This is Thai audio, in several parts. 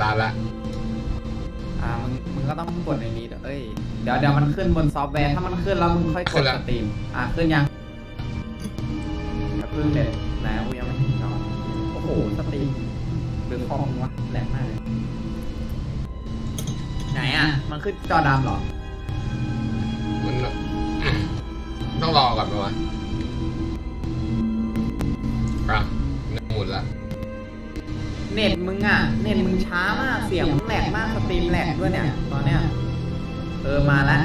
ตาร์ทละอ่ามึงมึงก็ต้องกดในนี้ด้วยเอ้ยเดี๋ยวเดี๋ยวมันขึ้นบนซอฟต์แวร์ถ้ามันขึ้นแล้วมึงค่อยกดสตรีมอ่าขึ้นยังอย่าเพิ่งเด็ดนะกูยังไม่เห็นจอโอ้โหสตรีมหรือคอมวะแรงมากเลยไหนอะ มันขึ้นจอดำเหรอมันต้องรอก่อนไหมวะอะหนึ่งหมุนละ เน็ตมึงอะ เน็ตมึงช้ามาก เสียงมึงแหลกมากสตรีมแหลกด้วยเนี่ย ตอนเนี้ย เออ มาแล้ว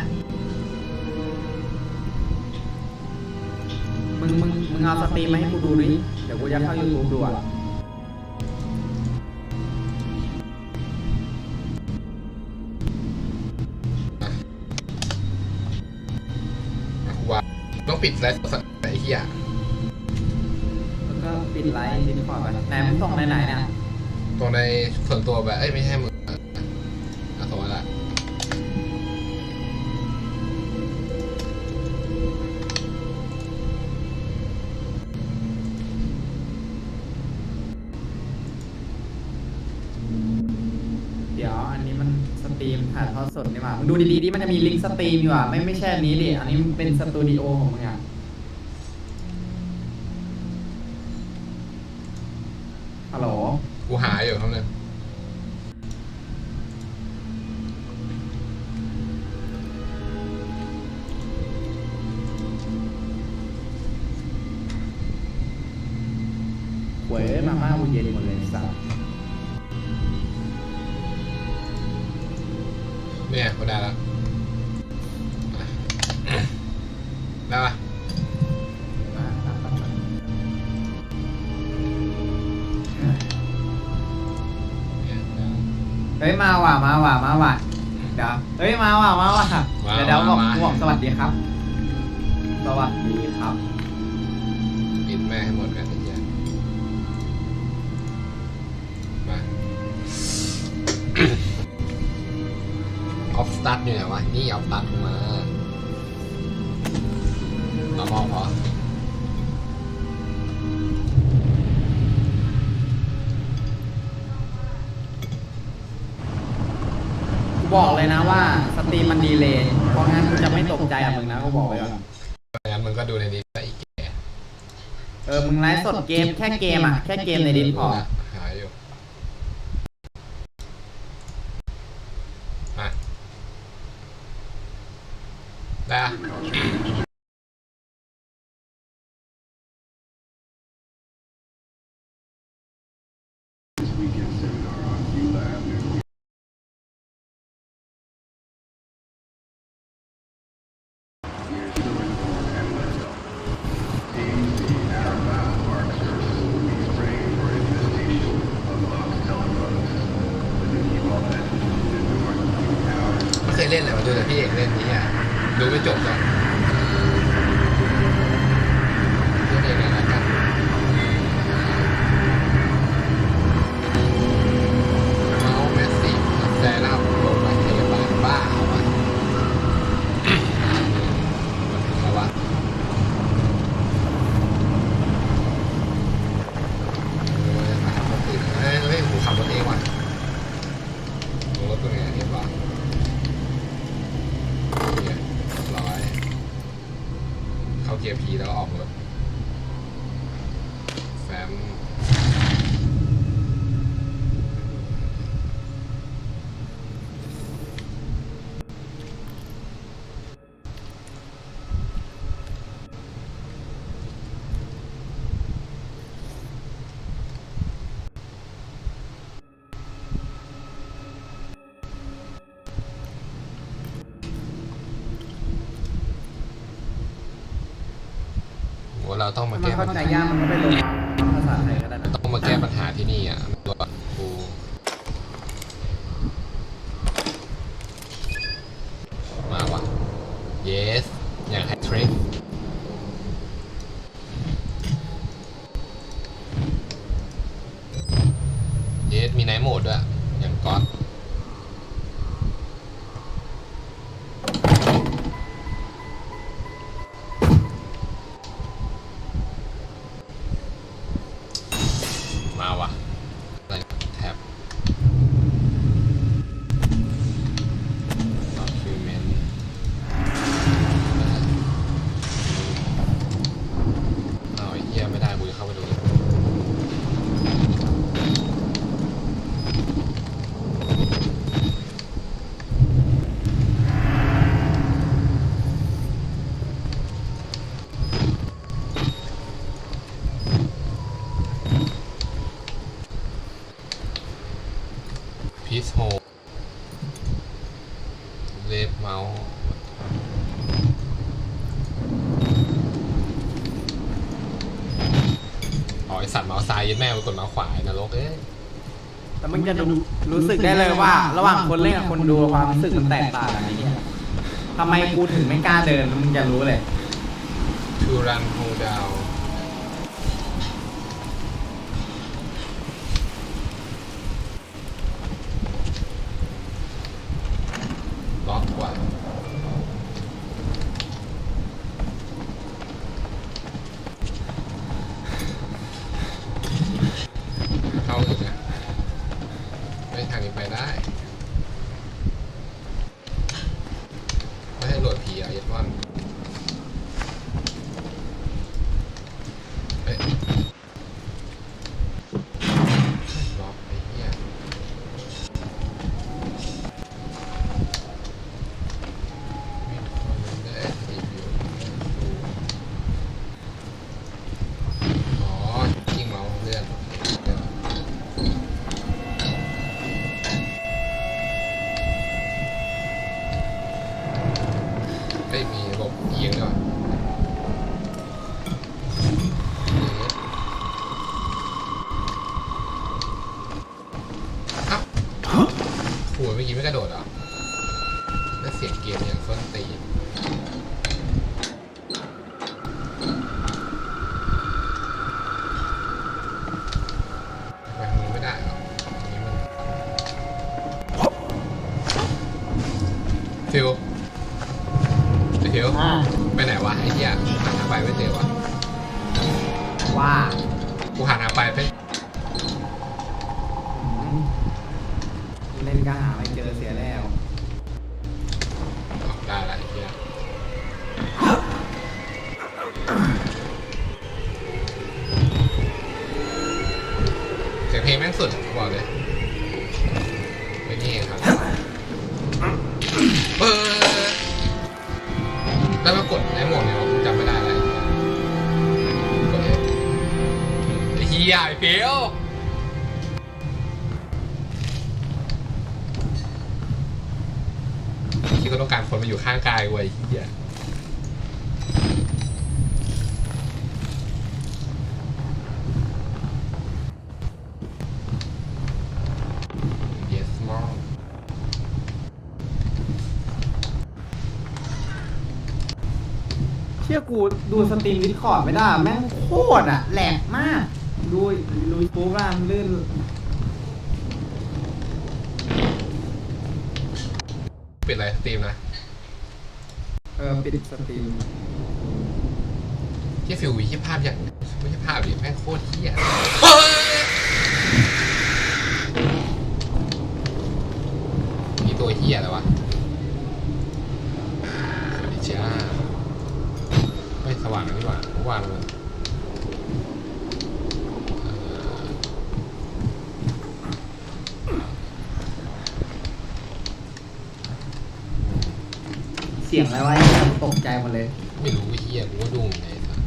มึง มึง มึงเอาสตรีมมาให้กูดูดิ เดี๋ยวกูจะเข้า YouTube ดูอะอะกูว่าต้องปิดไลฟ์สดไอ้เหี้ยแล้วก็ปิดไลน์ดิสคอร์ดไปไหนมึงส่งไหนๆเนี่ย ตรงในส่วนตัวแบบเอ้ยไม่ใช่มืออะอะส่งมาละเดี๋ยวอันนี้มันสตรีมถ่ายทอดสดนี่หว่ามึงดูดีๆดิมันจะมีลิงก์สตรีมอยู่อะไม่ไม่ใช่อันนี้ดิอันนี้มันเป็นสตูดิโอของมึงอะ ย็นหมดเลยสัสเนี่ยกูได้แล้วอะได้ปะมาครับครับครับเนี่ยได้เฮ้ยมาว่ะมาว่ะมาว่ะเดี๋ยวเฮ้ยมาว่ะมาว่ะมาเดี๋ยวเดี๋ยวบอกมาบอกสวัสดีครับ สวัสดีครับ ปิดแม่ให้หมดกัน ตาร์ทอยู่ไหนวะ นี่ออฟสตาร์ทมาเรามองพอกูบอกเลยนะว่าสตรีมมันดีเลยเพราะงั้นกูจะไม่ตกใจกับมึงนะกูบอกไว้ก่อนไม่งั้นมึงก็ดูในนี้ได้อีกแก่เออมึงไลฟ์สดเกมแค่เกมอะแค่เกมในดิสพอร์ โหเราต้องมาถ้ามันแก้เข้าปัญใจหายากมันก็ไปลงภาษาไทยก็ได้นะ ต้องมาแก้ปัญหาที่นี่อะ แม่งไปกดเมาส์ขวาไอ้นรกเอ้ยแต่มึงจะดูรู้สึกได้เลยว่า ระหว่างคนเล่นกับคนดูความรู้สึกมันแตกต่างกันอย่างเงี้ยทำไมกูถึงไม่กล้าเดินมึงจะรู้เลย ทูรันโฮดาวล็อกกว่าเข้าอีกนะไม่ทางนี้ไปได้ ไม่ให้โหลดผีอะยัดวัน เอ้ยล็อกไอ้เหี้ยมีคนได้รีวิวอ๋อยิงเมาส์เลื่อนเลื่อนเอ้ยมีระบบเอียงด้วยว่ะ อ้าว ขูดเมื่อกี้ไม่กระโดดเหรอแล้วเสียงเกมอย่างส้นตีน ไอ้เหี้ยไอ้เปียวคิดว่าต้องการคนมาอยู่ข้างกายไอ้เหี้ย Yes mom เชื่อกูดูสตรีมดิสคอร์ดไม่ได้ แม่งโคตรอะแหลกมาก ดูดูปุ๊บว่ามันลื่นปิดอะไรสตรีมนะ เออปิดสตรีมที่ฟิววีที่ภาพอย่างไม่ใช่ภาพดิแม่งโคตรเหี้ยนี่ตัวเหี้ยอะไรวะ สวัสดีจ้าไม่สว่างกันดีกว่าเมื่อวานมันเอ่อ เสี ยงอะไรวะเหี้ยตกใจหมดเลย ไม่รู้เหี้ยกูก็ดุ้งไงสัส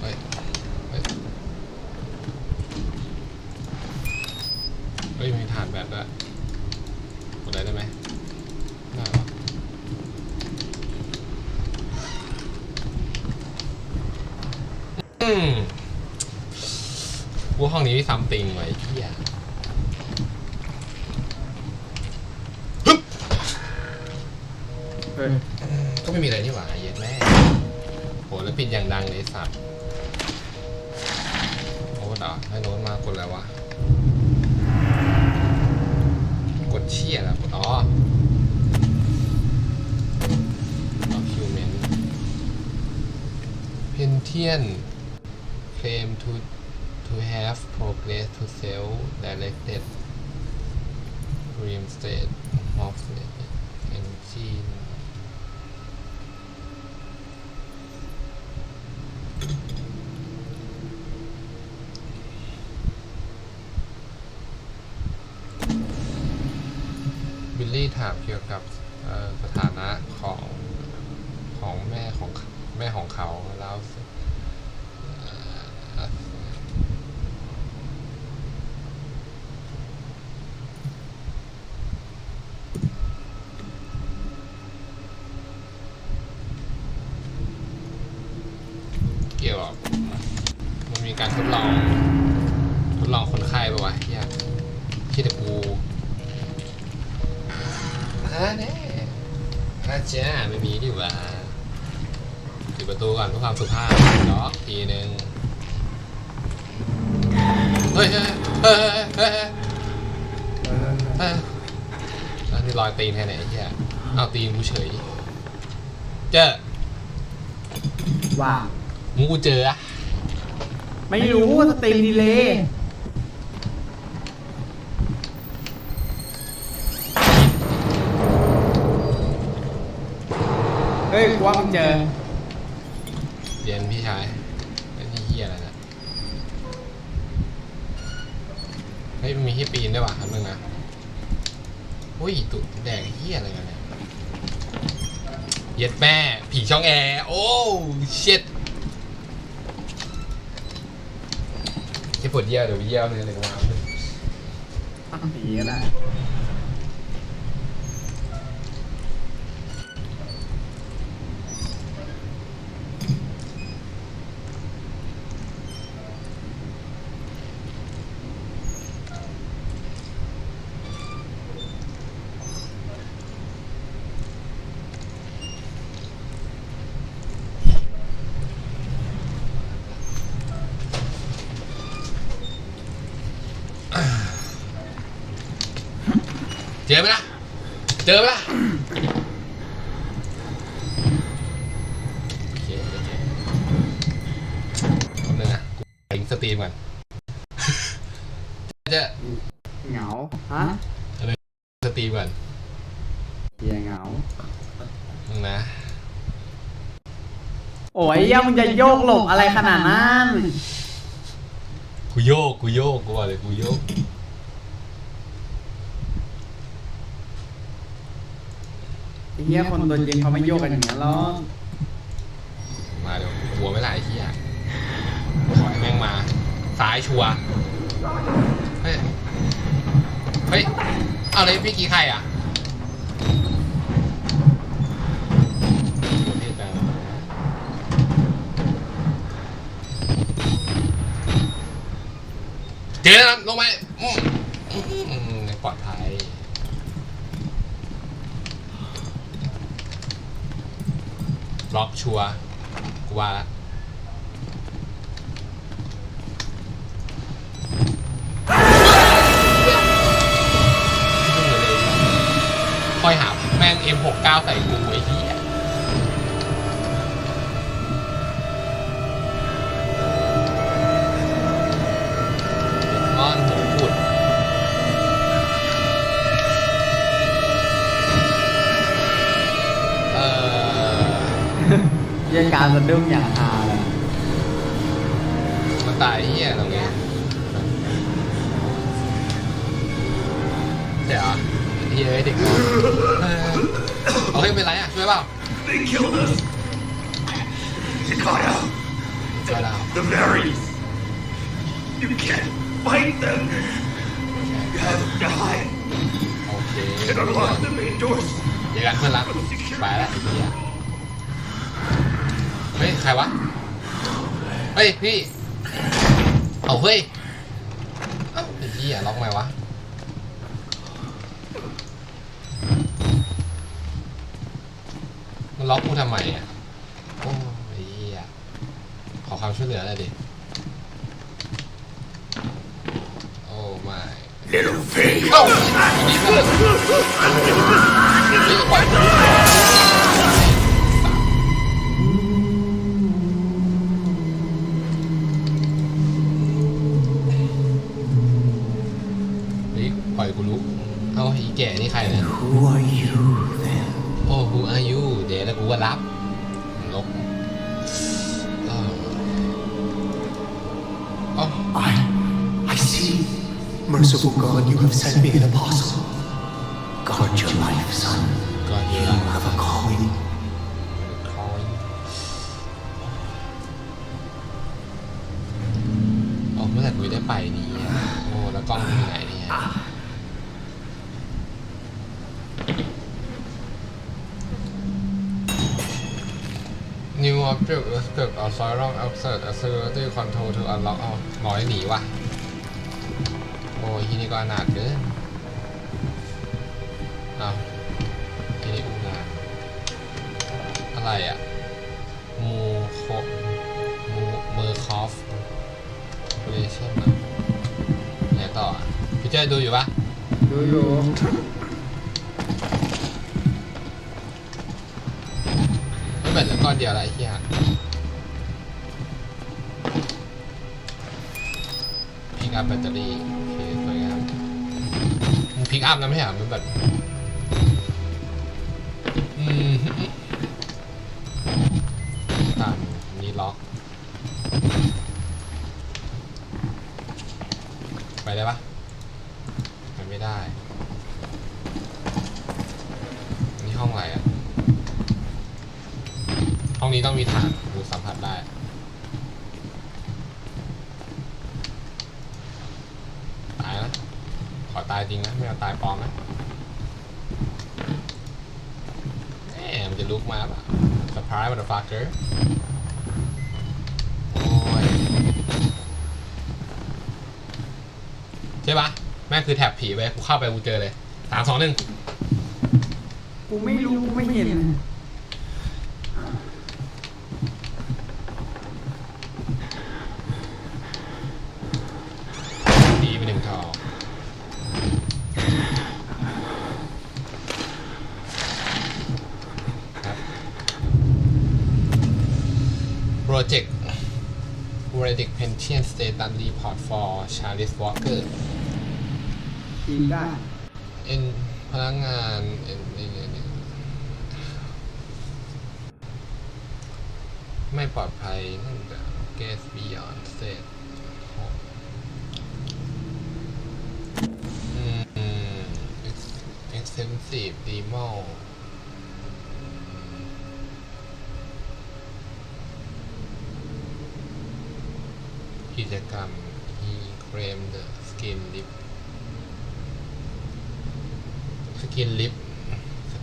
เฮ้ยเฮ้ยเฮ้ยมีฐานแบบด้วยกดอะไรได้ไหมได้ปะอืมกูว่าห้องนี้มีซัมติงไว้เองบินอย่างดังเลยสัตว์โอ้ดอะให้โน้นมากดแล้ววะ กดเชี่ยแล้วกดอ๋อคิวเมนเพนเทียน claim to to have progress to self directed dream state of energy ามเกี่ยวกับสถานะของของแม่ของแม่ของเขาแล้วเกี่ยวกับมันมีการทดลอง จารย์ไม่มีดิวะปิดประตูก่อนเพื่อความสุภาพเนาะทีนึงเฮ้ยเฮ้ยเฮ้ยเฮ้ยเฮ้ยเออเอ้ยแล้วนี่รอยตีนแค่ไหนเฮียเอาตีนกูเฉย เจอว่ามึงกูเจออะไม่รู้ว่าสตรีมดีเลย ยกวางเจอเรียนพี่ชายไอ้นี่เฮียอะไรนะเฮ้ยมันมีที่ปีนด้วยว่ะครับนึงนะอุ้ยตุ่แดงเฮียอะไรกันเนี่ยเย็ดแม่ ผีช่องแอร์ โอ้เช็ดที่ปวดเยี่ยวเดี๋ยวไปเยี่ยวเลยเลยว่าผีก็ได้ เจอไหมล่ะ เจอไหมล่ะโอเคโอเคแป๊บนึงนะกูลิงก์สตรีมก่อนจะเหงา ฮะสตรีมก่อนเฮียเหงานึงนะ โอ้ยยังมึงจะโยกหลบอะไรขนาดนั้น กูโยก กูโยก กูบอกเลยกูโยก ไอ้ เฮียคนตัวจริงเขาไม่โยกกันอย่างนี้นหรอกมาเดี๋ยวหัวไม่ไหลายที่อะขอให้แม่งมาซ้ายชัวร์เฮ้ย เฮ้ยเอาเลยพี่กี้ใครอะเจอแล้วลงไปอืมอืมปลอดภัย ล็อกชัวร์กูว่าละค่อยหาแม่ง M69 ใส่กูไอ้เหี้ย เฮียการสะดุ้งอย่างฮาเลยมันตายเฮียตรงนี้เดี๋ยวเฮียเด็กน้อยเออเอาให้เป็นไรอะช่วยเปล่า They killed us. You got out. ช่วยเรา The berries. You can't fight them. You have to die โอเค and unlock the main doors. เดี๋ยวกันเพื่อนรักไปแล้วไอ้ เฮียเฮ้ย ใครวะ เฮ้ย พี่ เอาเฮ้ย เอ้าไอ้เฮียล็อกไหมวะ มันล็อกกูทำไมอะ โอ้ไอ้เหี้ยขอความช่วยเหลือหน่อยดิ โอ้ไม่ Little pig. เอ้าอันนี้เพื่อนเฮ้ยปล่อย แก่นี่ใครเนี่ย Who are you then? โอ้ who are you เดี๋ยวแล้วกูก็รับลบเอออ๋อ I, I see. Merciful God, you have sent me an apostle. Guard your life, Respect or sorrow outside a security control to unlock เอาหน่อยหนีว่ะ โอ้ยทีนี้ก็อนาถเกินเอาทีนี้อุงานอะไรอะ มูโคมูเมอร์คอฟเลเช่นนะไหนต่ออะพี่เจ้ยดูอยู่ปะดูอยู่ไม่เหมือนแล้วก้อนเดียวอะไรที่ฮะพิก อัพแบตเตอรี่โอเคสวยงามมึงพิกอัพนะไม่ใช่เหรอมันแบบอืมตามนี้ล็อก ไปได้ปะไปไม่ได้ อันนี้ห้องอะไรอะ ห้องนี้ต้องมีฐานดูสัมผัสได้ ตายนะ ขอตายจริงนะ ไม่เอาตายปลอมนะแหมมันจะลุกมาป่ะ surprise motherfucker โอ้ยใช่ปะแม่งคือแท็บผีไปกูเข้าไปกูเจอเลยสามสองหนึ่งกูไม่รู้กูไม่เห็น ดีไปหนึ่งทองครับโปรเจกต์ Redic Pension Status Report for Charles Walker อีกได้ เอ็นพนักงานเอ็นเอ็นเอ็นเอ็นไม่ปลอดภัยนื่องจาก gas beyond state อืมอืม ex- extensive demo กิจกรรม he claimed the skin lip ส กินลิป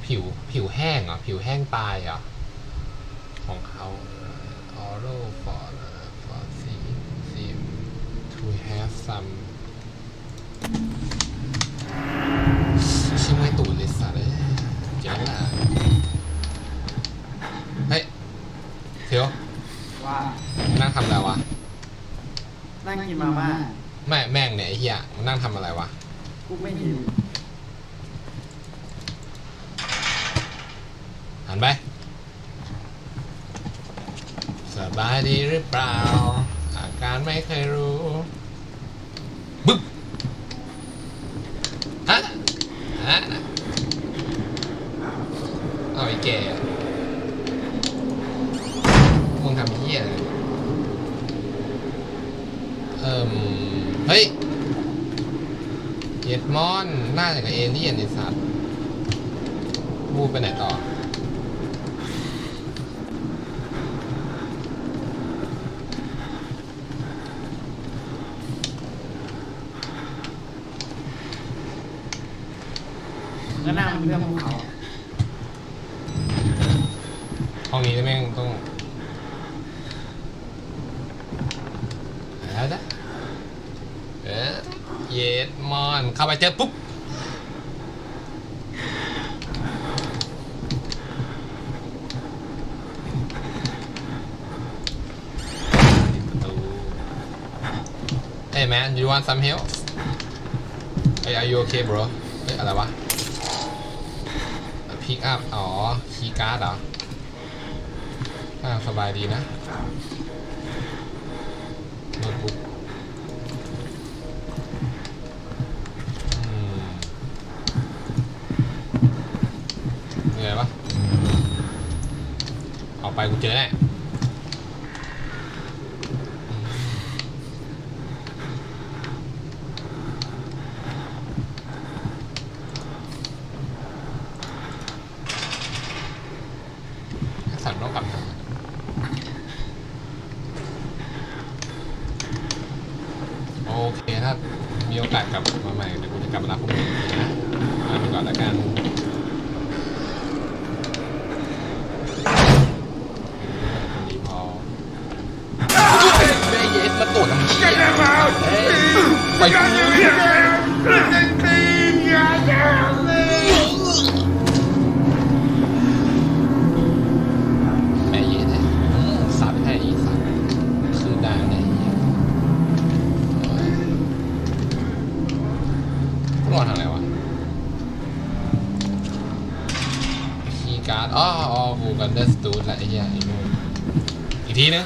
ผิวผิวแห้งเหรอผิวแห้งตายเหรอของเขาออโรฟอร์ for seem seem to have some ชื่อไม่ตูดเลยสัตว์เลยเจ๋งอะเฮ้ยเทียวว่านั่งทำอะไรวะ นั่งกินมาม่าแม่แม่งเนี่ยไอ้เหี้ยมันนั่งทำอะไรวะ กูไม่เห็น หันไป ส บายดีหรือเปล่า อาการไม่เคยรู้บึ๊บฮะฮะเอาไอ้แก่มึงทำเหี้ยอะไรเอิ่มเฮ้ยเย็ดมอนน่าจะกับเอเลี่ยนไอ้สัตว์บูไปไหนต่อ มึง ก็นั่งเป็นเพื่อนพวกเขาห้องนี้แม่งต้องแล้วนะเออเย็ดมอนเข้าไปเจอปุ๊บปิดประตู Hey man you want some help Hey are you okay bro เฮ้ยอะไรวะ พิกอัพ อ๋อ คีย์การ์ดเหรอ อ่า สบายดีนะโน้ตบุ๊กเหนื่อยปะออกไปกูเจอแน่อืมสั่นต้องกลับมาโอเค ถ้า มีโอกาสกลับมาใหม่เดี๋ยวกูจะกลับมารับพวกมึงนะมาไปก่อนแล้วกัน การ์ดอ๋ออ๋อกูกันเดอร์สตูดแหละไอ้เหี้ยไอ้นู่นอีกทีนึง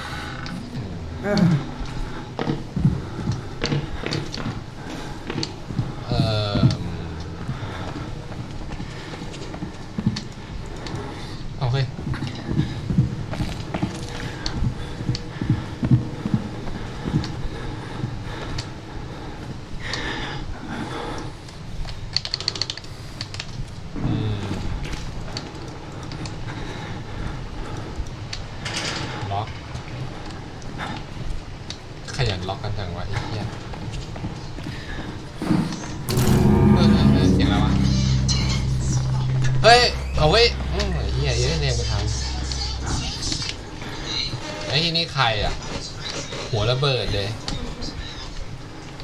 ระเบิดเลย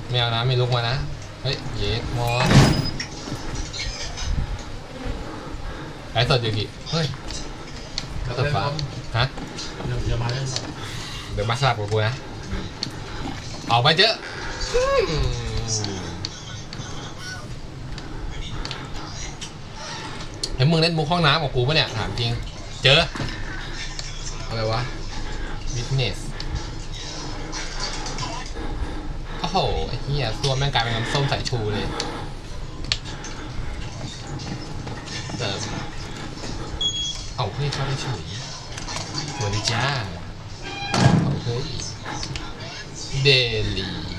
ไม่เอานะไม่ลุกมานะ เฮ้ย เยสมอสไอ้สดอยู่กี่เฮ้ยก็ตบฟ้าฮะเดี๋ยวเดี๋ยวมาเล่นต่อเดี๋ยวมาสลับกับกูนะ ออกไปเจอะอืมเห็นมึงเล่นมุกห้องน้ำกับกูปะเนี่ย ถามจริง เจอ อะไรวะ witness โอ้ โหไอ้เหี้ยตัวแม่งกลายเป็นน้ำส้มสายชูเลยเติมเอาเฮ้ยเข้าได้เฉยสวัสดีจ้าเอาเฮ้ยเดลี่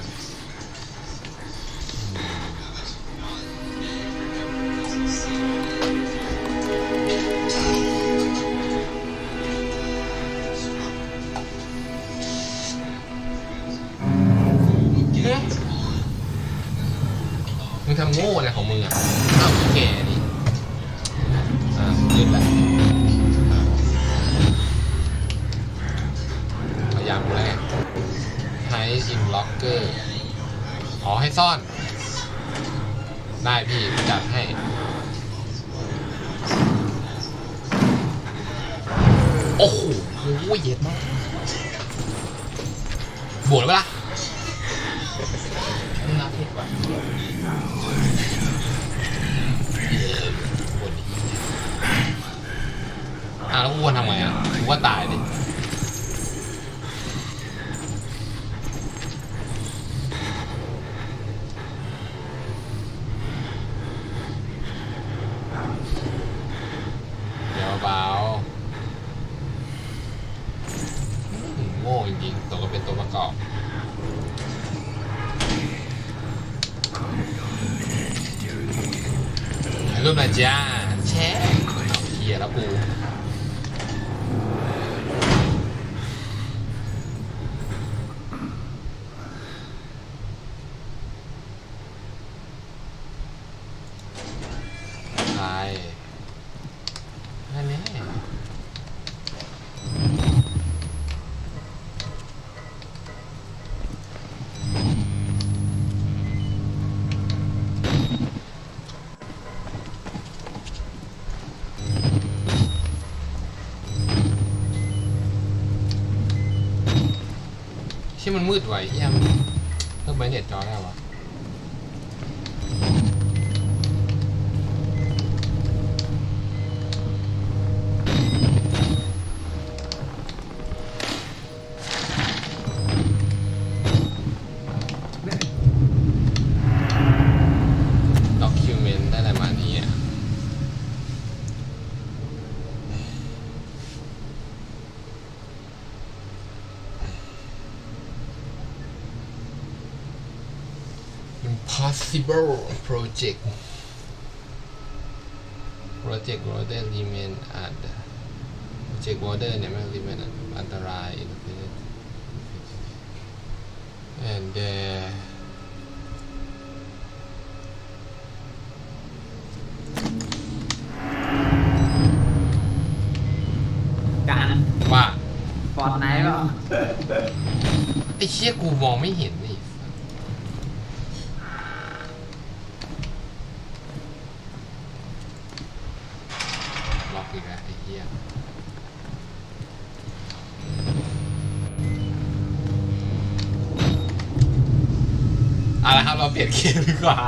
ถ่ายรูปหน่อยจ้าแชร์เอาเฮียแล้วกูใครนั่นแน่ ที่มันมืดไว้เหี้ยังเพิ่มไปเน็ตจอได้วะ impossible project project border remain at project border เนี่ยไม่ remain อันตราย and uh, การว่าฟอร์ดไนท์เปล่า ไอ้เชี่ยกูมองไม่เห็นนี่ล็อกอีกแล้วไอ้เหี้ยเอาละครับ เราเปลี่ยนเกมดีกว่า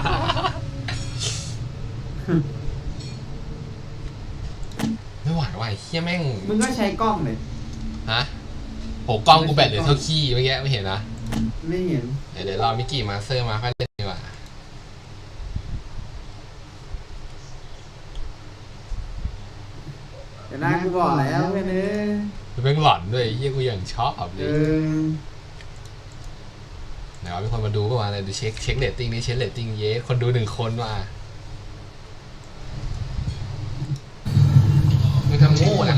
ไม่ไหวว่ะไอ้เหี้ยแม่ง มึงก็ใช้กล้องเลยฮะโหกล้องกูแบตเหลือเท่าขี้เมื่อกี้ไม่เห็นนะไม่เห็น เดี๋ยวเดี๋ยวรอมิกกี้มาสเตอร์มาค่อยเล่นดีกว่าเดี๋ยวหน้ากูบอกแล้วเพื่อนเอ้ยมันเป็นหลอนด้วยไอ้เฮียกูยังชอบเลเอยอ ไหนว่ามีคนมาดูก็มาเลยดูเช็คเช็คเรตติ้งนี่เช็คเรตติ้งเย้คนดูหนึ่งคนว่ะมึงทำโง่อะ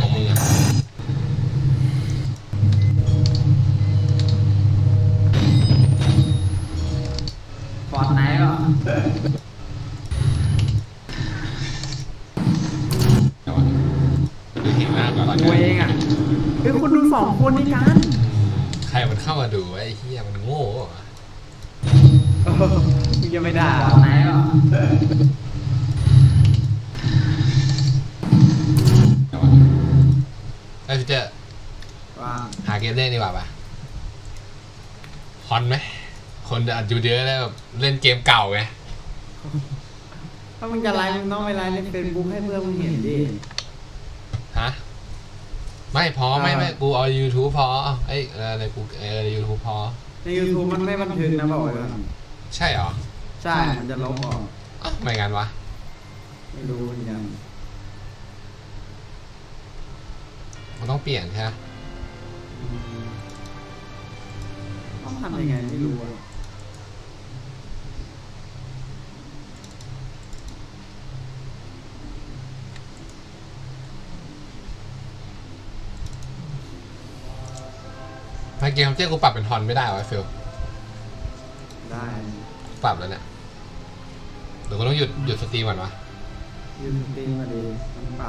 คนอัดอยู่เยอะแล้วแบบเล่นเกมเก่าไงถ้ามึงจะไลฟ์มึงต้องไปไลฟ์ในเฟซบุ๊กให้เพื่อนมึงเห็นดิฮะไม่พอไม่อ่าไม่กูเอา YouTube พอเอ้ยเออในกูเออใน YouTube พอ ใน YouTube มันไม่บันทึกนะบอกไว้ก่อนใช่เหรอใช่ มันจะลบออกอ้าวไม่งั้นวะไม่รู้เหมือนกันมันต้องเปลี่ยนใช่ไหมอืมต้องทำยังไงไม่รู้อะ เกมเจ้ากูปรับเป็นฮอนไม่ได้วะฟิลได้ปรับแล้วเนี่ยเดี๋ยวกูต้องหยุดหยุดสตรีมก่อนวะ ยืนตีมาดีมันปรับ